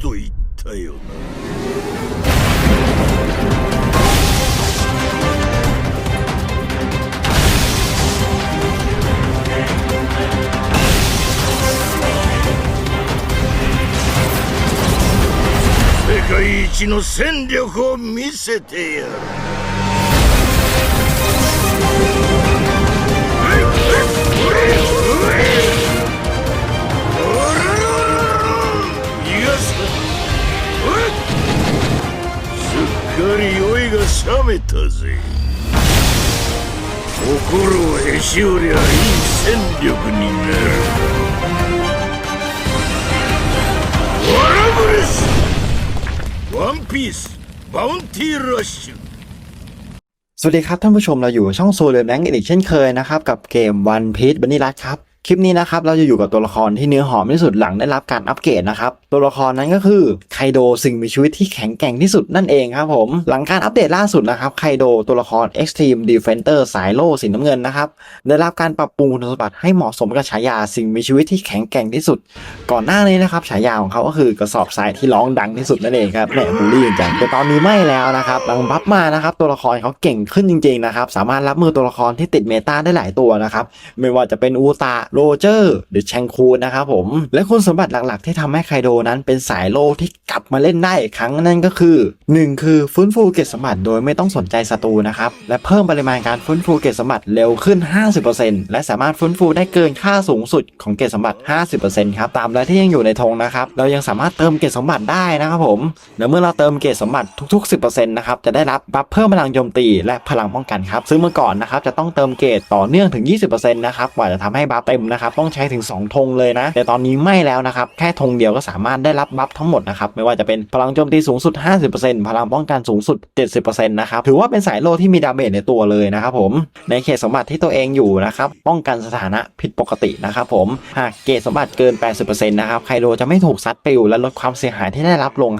と言ったよな。世界一の戦力を見せてやる。すっ？かり酔いが冷めたぜ心をへし折りゃいい戦力になるワラブレスワンピースバウンティーラッシュ สวัสดีครับท่านผู้ชมเราอยู่ช่องโซเลมแรงอีกเช่นเคยนะครับกับเกม One Piece บันนี่รัตครับ คลิปนี้นะครับเราจะอยู่กับตัวละครที่เนื้อหอมที่สุดหลังได้รับการอัปเกรดนะครับตัวละครนั้นก็คือไคโดสิ่งมีชีวิตที่แข็งแกร่งที่สุดนั่นเองครับผมหลังการอัปเดตล่าสุดนะครับไคโดตัวละคร Extreme Defender สายโล่สีน้ำเงินนะครับได้รับการปรับปรุงคุณสมบัติให้เหมาะสมกับฉายาสิ่งมีชีวิตที่แข็งแกร่งที่สุด ก่อนหน้านี้นะครับฉายาของเขาก็คือกระสอบทรายที่ร้องดังที่สุดนั่นเองครับแหมบูลลี่จังแต่ตอนนี้ไม่แล้วนะครับหลังบัฟมานะครับตัวละครเขาเก่งขึ้นจริงๆนะครับสามารถรับมือตัวละครที่ติดเมตาได้หลายตัวนะครับไม่ว่าจะเป็นอูตาโรเจอร์ หรือแชงคูนะครับผม และคุณสมบัติหลักๆ ที่ทำให้ไคโดนั้นเป็นสายโลที่กลับมาเล่นได้อีกครั้งนั่นก็คือ 1 คือฟื้นฟูเกรดสมบัติโดยไม่ต้องสนใจศัตรูนะครับและเพิ่มปริมาณการฟื้นฟูเกรดสมบัติเร็วขึ้น 50%และสามารถฟื้นฟูได้เกินค่าสูงสุดของเกรดสมบัติ 50%ครับตามรายที่ยังอยู่ในธงนะครับเรายังสามารถเติมเกรดสมบัติได้นะครับผมและเมื่อเราเติมเกรดสมบัติทุก ๆ 10%นะครับจะได้รับบัฟเพิ่มพลังโจมตีและพลังป้องกันครับซึ่งเมื่อก่อนนะครับจะต้องเติมเกรดต่อเนื่องถึง 20%นะครับกว่าจะทำให้บัฟเต็มนะครับต้องใช้ถึง 2 ธงเลยนะ แต่ตอนนี้ไม่แล้วนะครับ แค่ธงเดียวก็สามารถได้รับบัฟทั้งหมดนะครับ ไม่ว่าจะเป็นพลังโจมตีสูงสุด 50%พลังป้องกันสูงสุด 70%นะครับ ถือว่าเป็นสายโลที่มีดาเมจในตัวเลยนะครับผม ในเขตสมบัติที่ตัวเองอยู่นะครับ ป้องกันสถานะผิดปกตินะครับผม หากเกรดสมบัติเกิน 80%นะครับไคโดจะไม่ถูกซัดปลิวและลดความเสียหายที่ได้รับลง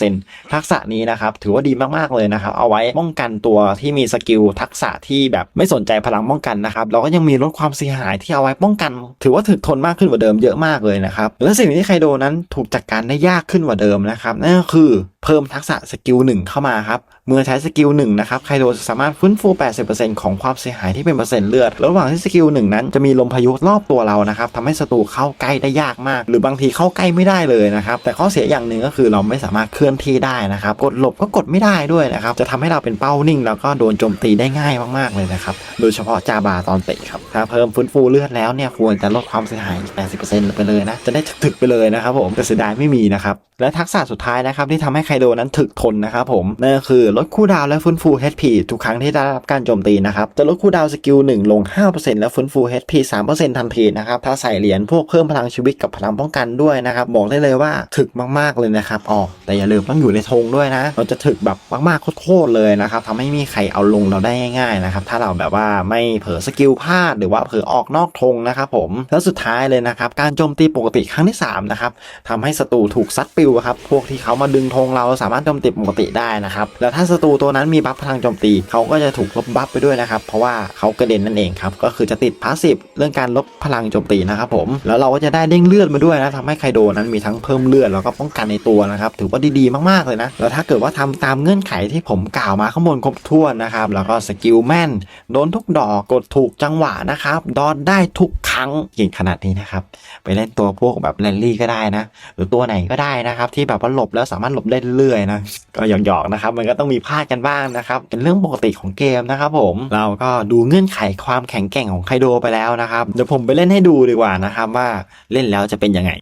50%ทักษะนี้นะครับถือว่าดีมากๆเลยนะครับ เอาไว้ป้องกันตัวที่มีสกิลทักษะที่แบบไม่สนใจพลังป้องกันนะครับเราก็ยังมีลดความเสียหายที่เอาไว้ป้องกันถือว่าถึกทนมากขึ้นกว่าเดิมเยอะมากเลยนะครับและสิ่งที่ไคโดนั้นถูกจัดการได้ยากขึ้นกว่าเดิมนะครับนั่นก็คือ เพิ่มทักษะสกิลหนึ่งเข้ามาครับ เมื่อใช้สกิลหนึ่งนะครับไคโดสามารถฟื้นฟู 80%ของความเสียหายที่เป็นเปอร์เซ็นต์เลือด ระหว่างที่สกิลหนึ่งนั้นจะมีลมพายุรอบตัวเรานะครับทำให้ศัตรูเข้าใกล้ได้ยากมาก หรือบางทีเข้าใกล้ไม่ได้เลยนะครับ แต่ข้อเสียอย่างหนึ่งก็คือเราไม่สามารถเคลื่อนที่ได้นะครับ กดหลบก็กดไม่ได้ด้วยนะครับ จะทำให้เราเป็นเป้านิ่ง แล้วก็โดนโจมตีได้ง่ายมากๆเลยนะครับ โดยเฉพาะจาบาตอนเตะครับ ถ้าเพิ่มฟื้นฟูเลือดแล้วเนี่ยควรจะลดความเสียหาย 80%ไปเลยนะ จะได้ถึกๆไปเลยนะครับผมแต่เสียดายไม่มีนะครับ และทักษะสุดท้ายนะครับที่ทำให้ไคโดนั้นถึกทนนะครับผมนั่นก็คือลดคูลดาวและฟื้นฟู HP ทุกครั้งที่ได้รับการโจมตีนะครับจะลดคูลดาวสกิล1ลง 5%และฟื้นฟู HP 3%ทันทีนะครับถ้าใส่เหรียญพวกเพิ่มพลังชีวิตกับพลังป้องกันด้วยนะครับบอกได้เลยว่าถึกมากๆเลยนะครับอ๋อแต่อย่าลืมต้องอยู่ในธงด้วยนะเราจะถึกแบบมากๆโคตรเลยนะครับทำให้มีใครเอาลงเราได้ง่ายๆนะครับถ้าเราแบบว่าไม่เผลอสกิลพลาดหรือว่าเผลอออกนอกธงนะครับผมแล้วสุดท้ายเลยนะครับการโจมตีปกติครั้งที่สามนะครับทำให้ศัตรูถูกซัดปิวครับพวกที่เขามาดึงธงเราราสามารถโจมตีปกติได้นะครับแล้วถ้าศัตรูตัวนั้นมีบัฟพลังโจมตีเขาก็จะถูกลบบัฟไปด้วยนะครับเพราะว่าเขากระเด็นนั่นเองครับก็คือจะติดพาสซีฟเรื่องการลบพลังโจมตีนะครับผมแล้วเราก็จะได้เด้งเลือดมาด้วยนะทำให้ไคโดนั้นมีทั้งเพิ่มเลือดแล้วก็ป้องกันในตัวนะครับถือว่าดีๆมากๆเลยนะแล้วถ้าเกิดว่าทำตามเงื่อนไขที่ผมกล่าวมาข้างบนครบถ้วนนะครับแล้วก็สกิลแม่นโดนทุกดอกกดถูกจังหวะนะครับดอนได้ทุกครั้งเก่งขนาดนี้นะครับไปเล่นตัวพวกแบบแรลลี่ก็ได้นะ หรือตัวไหนก็ได้นะครับที่แบบว่าหลบแล้วสามารถหลบได้เรื่อยๆนะก็หยอกๆนะครับมันก็ต้องมีพลาดกันบ้างนะครับเป็นเรื่องปกติของเกมนะครับผมเราก็ดูเงื่อนไขความแข็งแกร่งของไคโดไปแล้วนะครับเดี๋ยวผมไปเล่นให้ดูดีกว่านะครับว่าเล่นแล้วจะเป็นยังไง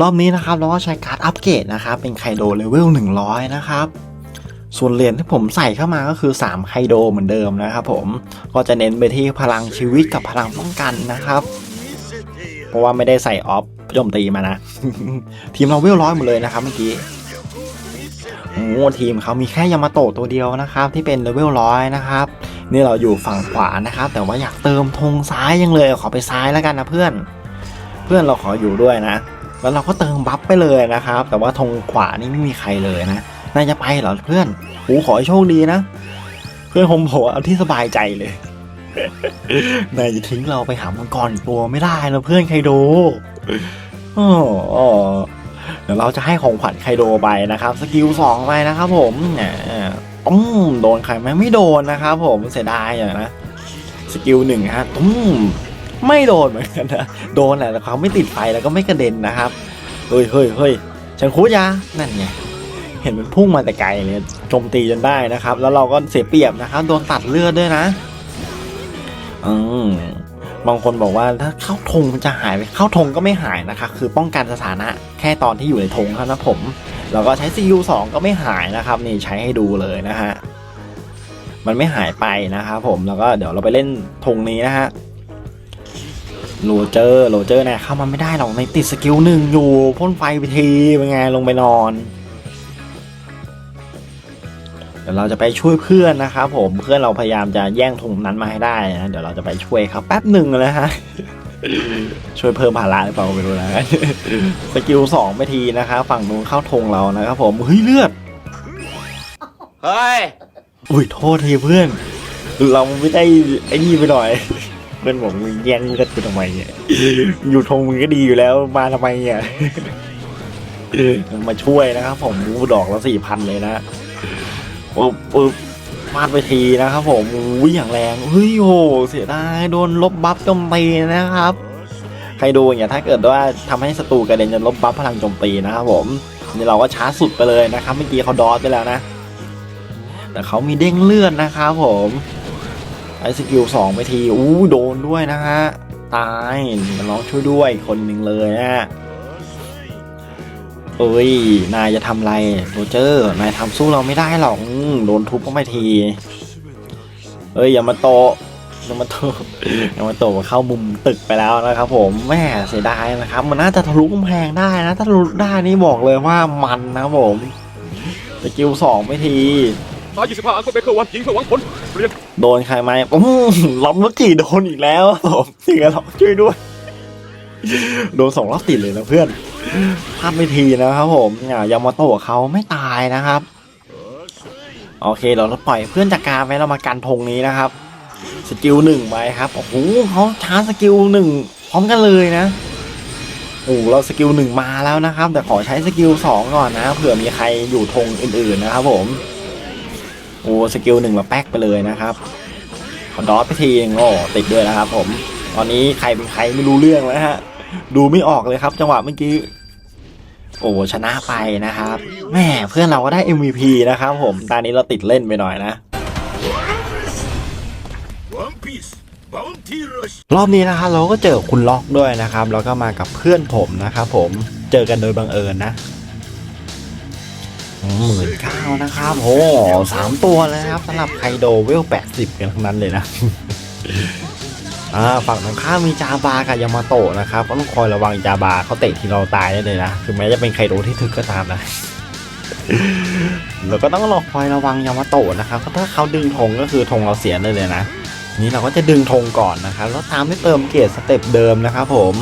รอบนี้นะครับเราก็ใช้การ์ดอัปเกรดนะครับเป็นไคโดเลเวล100 นะครับส่วนเหรียญที่ผมใส่เข้ามาก็คือ 3ไคโดเหมือนเดิมนะครับผมก็จะเน้นไปที่พลังชีวิตกับพลังป้องกันนะครับ เพราะว่าไม่ได้ใส่ออฟโจมตีมานะ ทีมเราเวลร้อยหมดเลยนะครับเมื่อกี้ โอ้ทีมเขามีแค่ยามาโตะตัวเดียวนะครับ ที่เป็นเลเวลร้อยนะครับ นี่เราอยู่ฝั่งขวานะครับ แต่ว่าอยากเติมธงซ้ายยังเลย ขอไปซ้ายแล้วกันนะเพื่อน เพื่อนเราขออยู่ด้วยนะ แล้วเราก็เติมบัฟไปเลยนะครับ แต่ว่าธงขวานี่ไม่มีใครเลยนะนายจะไปเหรอเพื่อนกูขอให้โชคดีนะ เพื่อนผมบอเอาที่สบายใจเลยนายจะทิ้งเราไปหามังกรตัวไม่ได้นะเพื่อนใครดูอ้โห เดี๋ยวเราจะให้ของขวัญไคโดไปนะครับ สกิลสองไปนะครับผมเนี่ยตุ้มโดนใครไหมไม่โดนนะครับผมเสียดายอย่างนะสกิลหนึ่งฮะตุ้มไม่โดนเหมือนกันนะโดนแหละแต่เขาไม่ติดไฟแล้วก็ไม่กระเด็นนะครับเฮ้ยเฮ้ยเฮ้ยฉันคูยานั่นไงเห็นมันพุ่งมาแต่ไกลเลยโจมตีจนได้นะครับ แล้วเราก็เสียเปรียบนะครับ โดนตัดเลือดด้วยนะ อืม บางคนบอกว่าถ้าเข้าธงมันจะหายไปเข้าธงก็ไม่หายนะคะ คือป้องกันสถานะแค่ตอนที่อยู่ในธงเท่านั้นผม แล้วก็ใช้ CU 2 ก็ไม่หายนะครับ นี่ใช้ให้ดูเลยนะฮะมันไม่หายไปนะครับผมแล้วก็เดี๋ยวเราไปเล่นธงนี้นะฮะโรเจอร์โรเจอร์เนี่ยเข้ามาไม่ได้หรอกในติดสกิลหนึ่งอยู่พ่นไฟไปทีเป็นไงลงไปนอน ดี๋ยวเราจะไปช่วยเพื่อนนะครับผมเพื่อนเราพยายามจะแย่งธงนั้นมาให้ได้นะเดี๋ยวเราจะไปช่วยครับแป๊บหนึ่งนะฮะช่วยเพิ่มภาระหรือเปล่าไม่รู้นะสกิลสองไปทีนะครับฝั่งนู้นเข้าธงเรานะครับผมเฮ้ยเลือดเฮ้ยอุ้ยโทษทีเพื่อน เราไม่ได้ไอ้นี่ไปหน่อยเพื่อนบอกมึงแย่งเลือดกูทำไมเนี่ยอยู่ธงมึงก็ดีอยู่แล้วมาทำไมเนี่ยมาช่วยนะครับผมมูดอกละสี่พันเลยนะ ปึ๊บปึ๊บฟาดไปทีนะครับผมอุ้ยอย่างแรงเฮ้ยโหเสียดายโดนลบบัฟโจมตีนะครับ ใครดูเงี้ยถ้าเกิดว่าทำให้ศัตรูกระเด็นจะลบบัฟพลังโจมตีนะครับผมนี่เราก็ช้าสุดไปเลยนะครับ เมื่อกี้เขาดอสไปแล้วนะ แต่เขามีเด้งเลือดนะครับผมไอสกิลสองไปทีอู้โดนด้วยนะฮะตายมันร้องช่วยด้วยคนหนึ่งเลยนะฮะ เอ้ย นายจะทำอะไรโรเจอร์ นายทำสู้เราไม่ได้หรอกอืมโดนทุบเข้าไปที เอ้ย อย่ามาโตะอย่ามาโตะอย่ามาโตะเข้ามุมตึกไปแล้วนะครับผมแม่เสียดายนะครับ มันน่าจะทะลุกำแพงได้นะ ถ้าทะลุได้นี่บอกเลยว่ามันนะครับผมสกิลสองไปทีมา25อันก็เบเกอร์วันยิงเพื่อหวังผลเรียนโดนใครไหมอืมล็อบรถจีโดนอีกแล้วผมเสียล็อบช่วยด้วย โดนสองรอบติดเลยนะเพื่อน พลาดไม่ทีนะครับผมอ่ายามาโตะเขาไม่ตายนะครับ โอเคเราเราปล่อยเพื่อนจัดการไว้เรามากันธงนี้นะครับ สกิลหนึ่งไปครับโอ้โหเขาชาร์จสกิลหนึ่งพร้อมกันเลยนะโอ้เราสกิลหนึ่งมาแล้วนะครับ แต่ขอใช้สกิลสองก่อนนะเผื่อมีใครอยู่ธงอื่นๆนะครับผมโอ้สกิลหนึ่งมาแป๊กไปเลยนะครับขอดอสไปทีงโอ้ติดด้วยนะครับผม ตอนนี้ใครเป็นใครไม่รู้เรื่องแล้วฮะ ดูไม่ออกเลยครับ จังหวะเมื่อกี้ โอ้ชนะไปนะครับแม่เพื่อนเราก็ได้ MVP นะครับผมตอนนี้เราติดเล่นไปหน่อยนะรอบนี้นะครับเราก็เจอคุณล็อกด้วยนะครับ แล้วก็มากับเพื่อนผมนะครับผมเจอกันโดยบังเอิญนะหมื่นเก้านะครับโอ้สามตัวเลยครับสำหรับไคโดเวลแปดสิบกันทั้งนั้นเลยนะ อ่าฝั่งตรงข้ามมีจาบากับยามาโตะนะครับก็ต้องคอยระวังจาบาเขาเตะทีเราตายได้เลยนะถึงแม้จะเป็นไคโดที่ถึกก็ตามนะเราก็ต้องรอคอยระวังยามาโตะนะครับถ้าเขาดึงธงก็คือธงเราเสียเลยเลยนะนี่เราก็จะดึงธงก่อนนะครับแล้วตามด้วยเติมเกรดสเต็ปเดิมนะครับผม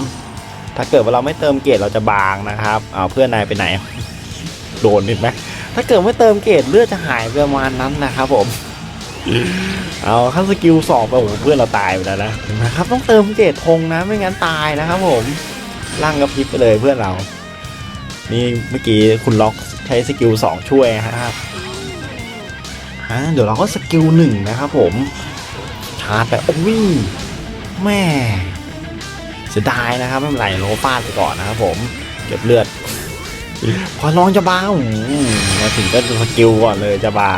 ถ้าเกิดว่าเราไม่เติมเกรดเราจะบางนะครับเอาเพื่อนนายไปไหน โดนนิดไหมถ้าเกิดไม่เติมเกรดเลือดจะหายประมาณนั้นนะครับผม เอาขั้นสกิลสองไปโอ้โหเพื่อนเราตายไปแล้วนะนะครับ ต้องเติมเกรดธงนะไม่งั้นตายนะครับผมร่างกระพริบไปเลยเพื่อนเรา นี่เมื่อกี้คุณล็อกใช้สกิลสองช่วยนะครับฮะเดี๋ยวเราก็สกิลหนึ่งนะครับผม ชาร์จไปโอ้ยแม่เสียดายนะครับไม่เป็นไรโลฟาดไปก่อนนะครับผมเก็บเลือดพอลองจะบาอืมมาถึงก็สกิลก่อนเลยจะบา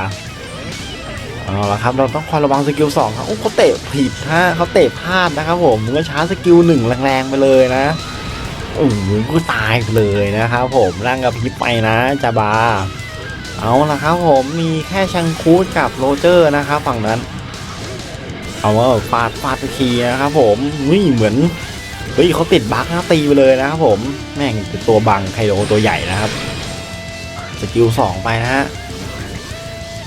เอาละครับ เราต้องคอยระวังสกิลสองครับโอ้เขาเตะผิดฮะเขาเตะพลาดนะครับผมมันก็ชาร์จสกิลหนึ่งแรงๆไปเลยนะโอ้โหก็ตายเลยนะครับผมร่างกับพิบไปนะจาบา เอาละครับผมมีแค่ชังคูดกับโรเจอร์นะครับฝั่งนั้น เอาว่าฟาดฟาดไปทีนะครับผมนี่เหมือนเฮ้ยเขาติดบั๊กนะตีไปเลยนะครับผมแม่งตัวบังไคโดตัวใหญ่นะครับสกิลสองไปนะฮะ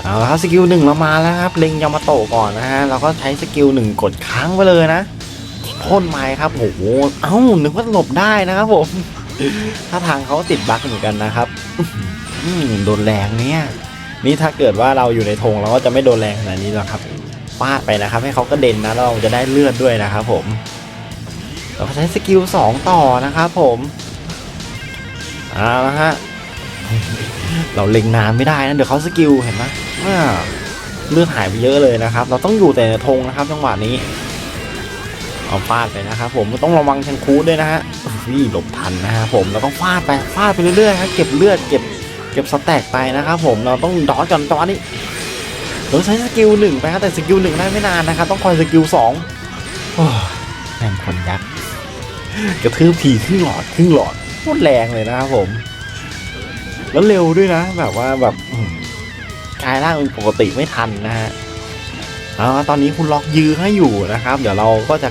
เอาละครับสกิลหนึ่งเรามาแล้วครับเล็งยามาโตก่อนนะฮะเราก็ใช้สกิลหนึ่งกดค้างไปเลยนะพ่นไม้ครับโอ้โหเอ้านึกว่าหลบได้นะครับผมถ้าทางเขาติดบั๊กเหมือนกันนะครับอืโดนแรงเนี่ยนี่ถ้าเกิดว่าเราอยู่ในธงเราก็จะไม่โดนแรงขนาดนี้หรอกครับฟาดไปนะครับ ให้เขากระเด็นนะเราจะได้เลือดด้วยนะครับผมเราใช้สกิลสองต่อนะครับผมเอาละฮะ เราเล็งนานไม่ได้นะเดี๋ยวเขาสกิลเห็นไหมอ่าเลือดหายไปเยอะเลยนะครับ เราต้องอยู่แต่ในธงนะครับจังหวะนี้เอาฟาดไปนะครับผมต้องระวังแทงคูดด้วยนะฮะวิ่หลบทันนะฮะผมเราต้องฟาดไปฟาดไปเรื่อยๆครับเก็บเลือดเก็บเก็บสแต็กไปนะครับผมเราต้องดอจกันตอนนี้เราใช้สกิลหนึ่งไปครับแต่สกิลหนึ่งได้ไม่นานนะครับต้องคอยสกิลสองโอ้ยแม่งคนยักษ์กระทืบทีครึ่งหลอดครึ่งหลอดโคตรแรงเลยนะครับผม แล้วเร็วด้วยนะ แบบว่าแบบกลายร่างเป็นปกติไม่ทันนะฮะเอาตอนนี้คุณล็อกยื้อให้อยู่นะครับ เดี๋ยวเราก็จะ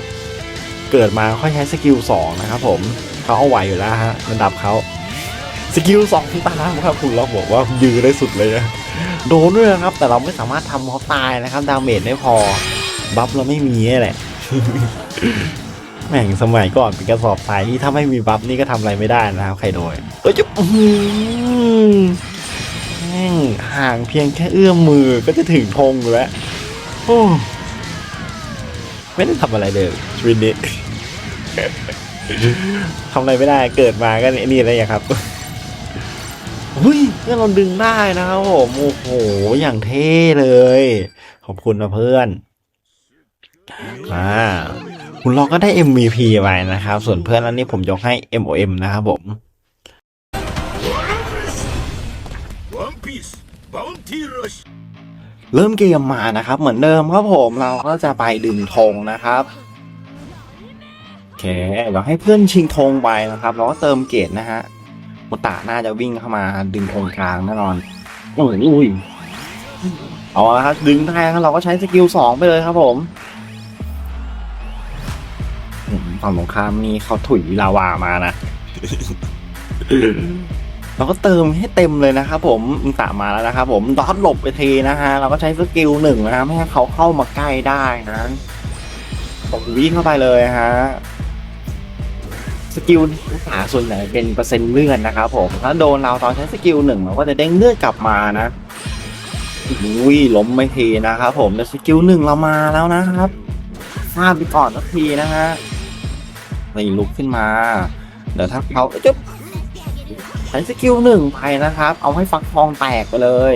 เกิดมาค่อยใช้สกิลสองนะครับผมเขาเอาไหวอยู่แล้วฮะระดับเขาสกิลสองตามครับคุณล็อกบอกว่ายื้อได้สุดเลยนะโดนด้วยนะครับ แต่เราไม่สามารถทำเขาตายนะครับ ดาเมจไม่พอ บัฟเราไม่มีแหละ แม่งสมัยก่อนเป็นกระสอบทรายที่ถ้าไม่มีบัฟนี่ก็ทำอะไรไม่ได้นะครับใครโดยเอ้ยจะอื้อหือแม่งห่างเพียงแค่เอื้อมมือก็จะถึงธงแล้วโอ้ไม่ได้ทำอะไรเลยชีวิตนี้ทำอะไรไม่ได้เกิดมาก็นี่อะไรอย่างครับเฮ้ยเพื่อนเราดึงได้นะครับผมโอ้โหอย่างเท่เลย ขอบคุณนะเพื่อนอ่า คุณลองก็ได้ MVP ไปนะครับ ส่วนเพื่อนอันนี้ผมยกให้ MOM นะครับผม One Piece Bounty Rush เริ่มเกมมานะครับ เหมือนเดิมครับผมเราก็จะไปดึงธงนะครับโอเคเราให้เพื่อนชิงธงไปนะครับ เราก็เติมเกตนะฮะมุตะน่าจะวิ่งเข้ามาดึงธงกลางแน่นอนโอ้ยอุ้ยเอาละครับดึงได้แล้วเราก็ใช้สกิลสองไปเลยครับผม ฝั่งตรงข้ามนี่เขาถุยลาวามานะเราก็เติมให้เต็มเลยนะครับผมอุตส่าห์มาแล้วนะครับผมดอทหลบไปทีนะฮะเราก็ใช้สกิลหนึ่งนะไม่ให้เขาเข้ามาใกล้ได้นะผมวิ่งเข้าไปเลยฮะสกิลอุตส่าห์ส่วนใหญ่เป็นเปอร์เซ็นต์เลือดนะครับผมถ้าโดนเราตอนใช้สกิลหนึ่งเราก็จะเด้งเลือดกลับมานะอุ้ยล้มไม่ทีนะครับผมแต่สกิลหนึ่งเรามาแล้วนะครับฟาดไปก่อนสักทีนะฮะ นี่ลุกขึ้นมา เดี๋ยวถ้าเขาจะใช้สกิลหนึ่งไปนะครับ เอาให้ฟักทองแตกไปเลย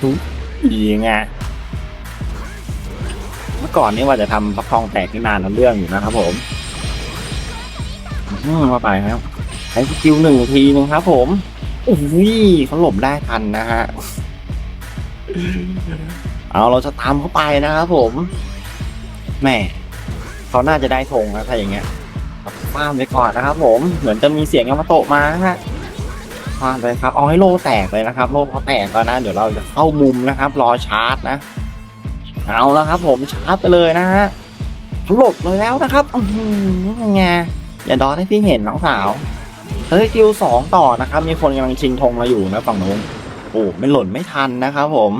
ทุกทีไงเมื่อก่อนนี่ว่าจะทำฟักทองแตกที่นานทั้งเรื่องอยู่นะครับผมอืมาไปครับใช้สกิลหนึ่งทีหนึ่งครับ ผมโอ้ยเขาหลบได้ทันนะฮะเอาเราจะตามเขาไปนะครับผมแม่เขาน่าจะได้ธงนะถ้าอย่างเงี้ย ป้ามไปก่อนนะครับ ผม เหมือนจะมีเสียงยามาโตะมานะฮะพลาดไปครับ เอาให้โลแตกเลยนะครับ โลพอแตกแล้วนะ เดี๋ยวเราจะเข้ามุมนะครับ รอชาร์จนะ เอาแล้วครับ ผมชาร์จไปเลยนะฮะหลบเลยแล้วนะครับ อือหือไงอย่าดอให้พี่เห็นน้องสาวเฮ้ยคิวสองต่อนะครับ มีคนกำลังชิงธงเราอยู่นะฝั่งนู้นโอ้ไม่หล่นไม่ทันนะครับ ผม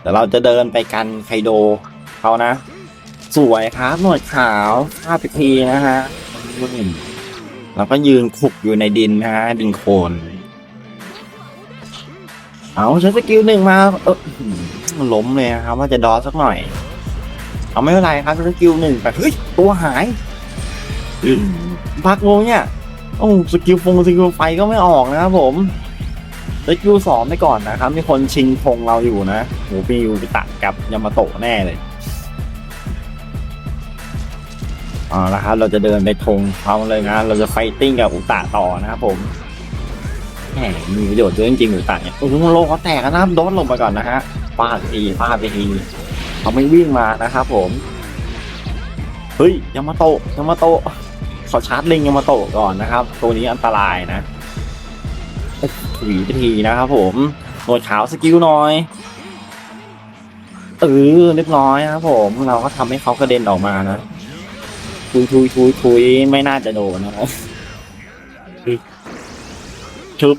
เดี๋ยวเราจะเดินไปกันไคโดเขานะ สวยครับหนวดขาวภาพพิธีนะฮะ แล้วก็ยืนขุกอยู่ในดินนะฮะดินโคลนเอาใช้สกิลหนึ่งมาเออล้มเลยนะครับ ว่าจะดอสักหน่อย เอาไม่เป็นไรครับใช้สกิลหนึ่งไปเฮ้ยตัวหายพักงงเนี่ยโอ้สกิลฟงสกิลไฟก็ไม่ออกนะครับผมสกิลสองไปก่อนนะครับ มีคนชิงธงเราอยู่นะโหปียูไปตัดกับยามาโตะแน่เลย อาละครับ เราจะเดินไปธงเขาเลยนะ เราจะไฟติ้งกับอุตะต่อนะครับผมแหมมีประโยชน์เยอะจริงๆหรือต่างเนี่ยโอ้โหโลเขาแตกนะครับโดนลงไปก่อนนะฮะฟาดไปทีฟาดไปทีเขาไม่วิ่งมานะครับผมเฮ้ยยามาโตะยามาโตะขอชาร์จลิงยามาโตะก่อนนะครับ ตัวนี้อันตรายนะถุยไปทีนะครับผมหนวดขาวสกิลหน่อยเออเรียบร้อยนะครับผมเราก็ทำให้เขากระเด็นออกมานะ คุยคุยคุยคุยไม่น่าจะโดนนะครับชุบ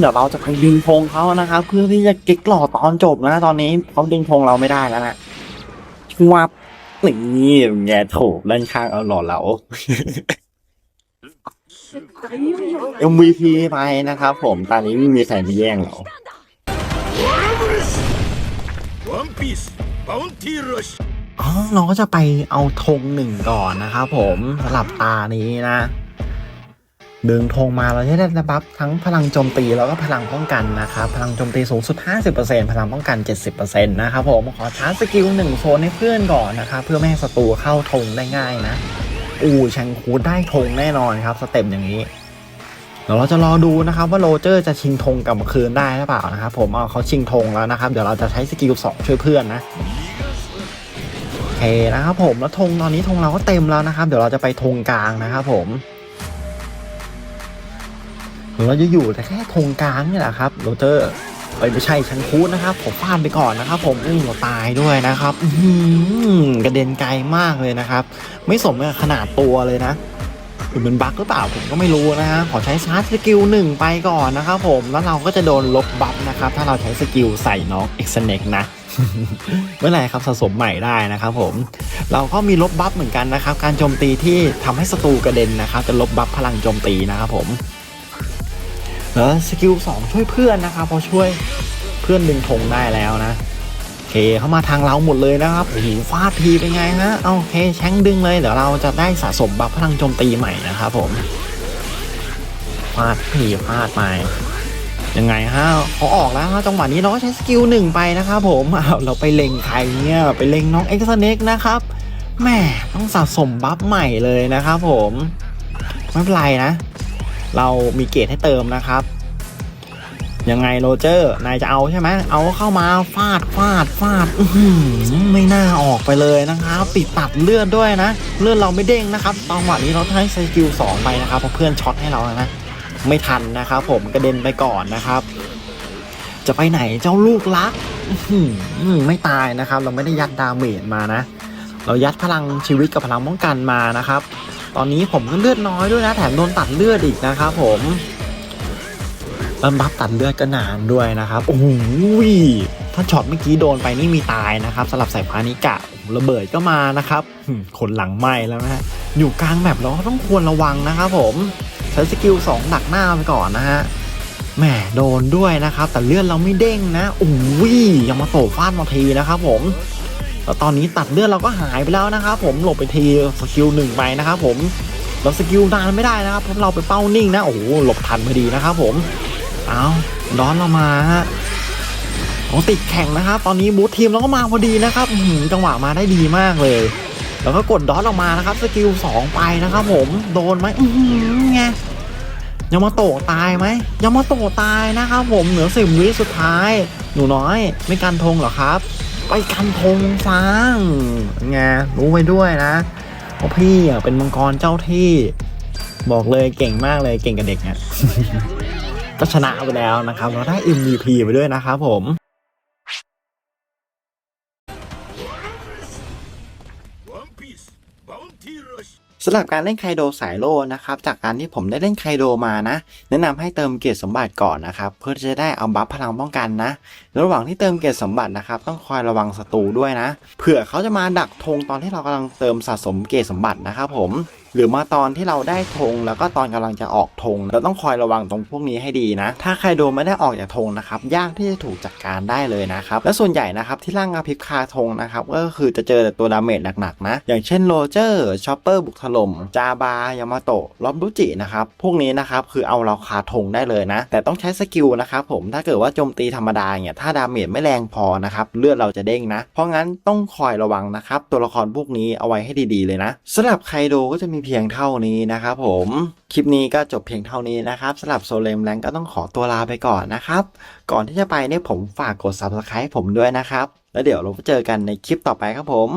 เดี๋ยวเราจะไปดึงธงเขานะครับ เพื่อที่จะเก๊กหล่อตอนจบนะ ตอนนี้เขาดึงธงเราไม่ได้แล้วนะชัวบนี่แง่ถูกด้านข้างเอาหล่อเหลา MVP ไปนะครับผมตอนนี้ไม่มีใครมาแย่งเรา One Piece Bounty Rush เราก็จะไปเอาธงหนึ่งก่อนนะครับผมสลับตานี้นะดึงธงมาเราจะได้ระบับทั้งพลังโจมตีแล้วก็พลังป้องกันนะครับ พลังโจมตีสูงสุด 50%พลังป้องกัน 70%นะครับผมขอชาร์จสกิลหนึ่งโซนให้เพื่อนก่อนนะครับเพื่อไม่ให้ศัตรูเข้าธงได้ง่ายนะอูแชงคูดได้ธงแน่นอนครับสเต็ปอย่างนี้เดี๋ยวเราจะรอดูนะครับว่าโรเจอร์จะชิงธงกลับมาคืนได้หรือเปล่านะครับผมเอาเขาชิงธงแล้วนะครับ เดี๋ยวเราจะใช้สกิลสองช่วยเพื่อนนะ เคนะครับผมแล้วธงตอนนี้ธงเราก็เต็มแล้วนะครับ เดี๋ยวเราจะไปธงกลางนะครับผมเราจะอยู่แต่แค่ธงกลางนี่แหละครับโรเจอร์เอ้ยไม่ใช่ชันคูดนะครับ ผมฟาดไปก่อนนะครับ ผมอุ้งเราตายด้วยนะครับอื้อหือกระเด็นไกลมากเลยนะครับ ไม่สมกับขนาดตัวเลยนะหรือมันบั๊กหรือเปล่าผมก็ไม่รู้นะฮะขอใช้ชาร์จสกิลหนึ่งไปก่อนนะครับผมแล้วเราก็จะโดนลบบัฟนะครับ ถ้าเราใช้สกิลใส่น้องเอ็กซ์เน็กนะ เมื่อไหร่ครับสะสมใหม่ได้นะครับผม เราก็มีลบบัฟเหมือนกันนะครับ การโจมตีที่ทำให้ศัตรูกระเด็นนะครับ จะลบบัฟพลังโจมตีนะครับผมแล้วสกิล2ช่วยเพื่อนนะครับพอช่วยเพื่อนดึงธงได้แล้วนะโอเคเข้ามาทางเราหมดเลยนะครับโอ้โหฟาดทีเป็นไงฮะเอาโอเคแช้งดึงเลยเดี๋ยวเราจะได้สะสมบัฟพลังโจมตีใหม่นะครับผมฟาดทีฟาดไป ยังไงฮะเขาออกแล้วฮะจังหวะนี้เราก็ใช้สกิลหนึ่งไปนะครับผมอ้าวเราไปเล็งใครเนี่ยไปเล็งน้องเอ็กซ์เน็กนะครับแม่ต้องสะสมบัฟใหม่เลยนะครับผมไม่เป็นไรนะ เรามีเกรดให้เติมนะครับยังไงโรเจอร์นายจะเอาใช่ไหมเอาเข้ามาฟาดฟาดฟาดไม่น่าออกไปเลยนะครับติดตัดเลือดด้วยนะ เลือดเราไม่เด้งนะครับตอนหวะนี้เราใช้สกิลสองไปนะครับเพราะเพื่อนช็อตให้เรานะ ไม่ทันนะครับผมกระเด็นไปก่อนนะครับ จะไปไหนเจ้าลูกรักไม่ตายนะครับ เราไม่ได้ยัดดาเมจมานะ เรายัดพลังชีวิตกับพลังป้องกันมานะครับ ตอนนี้ผมก็เลือดน้อยด้วยนะ แถมโดนตัดเลือดอีกนะครับผมแล้วบัฟตัดเลือดก็นานด้วยนะครับโอ้โหถ้าช็อตเมื่อกี้โดนไปนี่มีตายนะครับสำหรับสายพานิกะระเบิดก็มานะครับขนหลังไหมแล้วนะฮะอยู่กลางแบบเราก็ต้องควรระวังนะครับผม ใช้สกิล2ดักหน้าไปก่อนนะฮะแหมโดนด้วยนะครับ แต่เลือดเราไม่เด้งนะโอ้ยยังมาโตฟาดมาทีนะครับผมแล้วตอนนี้ตัดเลือดเราก็หายไปแล้วนะครับผมหลบไปทีสกิลหนึ่งไปนะครับผมเราสกิลนานไม่ได้นะครับเพราะเราไปเป้านิ่งนะโอ้โหหลบทันพอดีนะครับผมเอาดอนเรามาฮะโอ้ติดแข่งนะครับ ตอนนี้บูททีมเราก็มาพอดีนะครับจังหวะมาได้ดีมากเลย แล้วก็กดดอนออกมานะครับสกิลสองไปนะครับผมโดนไหมอื้อหือไงยามาโตะตายไหมยามาโตะตายนะครับผมเหนือสิบวิสุดท้าย หนูน้อย ไม่กันธงเหรอครับ ไปกันธงฟังไงรู้ไว้ด้วยนะว่าพี่เป็นมังกรเจ้าที่ บอกเลยเก่งมากเลยเก่งกับเด็กเนี่ยก็ชนะไปแล้วนะครับ เราได้ MVP ไปด้วยนะครับผม สำหรับการเล่นไคโดสายโลนะครับจากการที่ผมได้เล่นไคโดมานะ แนะนำให้เติมเกียรติสมบัติก่อนนะครับเพื่อจะได้เอาบัฟพลังป้องกันนะ ระหว่างที่เติมเกียรติสมบัตินะครับต้องคอยระวังศัตรูด้วยนะเผื่อเขาจะมาดักธงตอนที่เรากำลังเติมสะสมเกียรติสมบัตินะครับผม หรือมาตอนที่เราได้ธงแล้วก็ตอนกำลังจะออกธงเราต้องคอยระวังตรงพวกนี้ให้ดีนะ ถ้าใครโดนไม่ได้ออกจากธงนะครับยากที่จะถูกจัดการได้เลยนะครับและส่วนใหญ่นะครับที่ร่างอาพิบคาธงนะครับก็คือจะเจอแต่ตัวดาเมจหนักๆนะอย่างเช่นโรเจอร์ชอปเปอร์บุกถล่มจาบายามาโตะลอบดุจินะครับพวกนี้นะครับคือเอาเราคาธงได้เลยนะ แต่ต้องใช้สกิลนะครับผมถ้าเกิดว่าโจมตีธรรมดาเนี่ยถ้าดาเมจไม่แรงพอนะครับเลือดเราจะเด้งนะ เพราะงั้นต้องคอยระวังนะครับตัวละครพวกนี้เอาไว้ให้ดีๆเลยนะสำหรับไคโดก็จะมีเพียงเท่านี้นะครับผม คลิปนี้ก็จบเพียงเท่านี้นะครับสำหรับโซเลมแลงก็ต้องขอตัวลาไปก่อนนะครับ ก่อนที่จะไปเนี่ยผมฝากกด subscribe ผมด้วยนะครับ แล้วเดี๋ยวเราเจอกันในคลิปต่อไปครับผม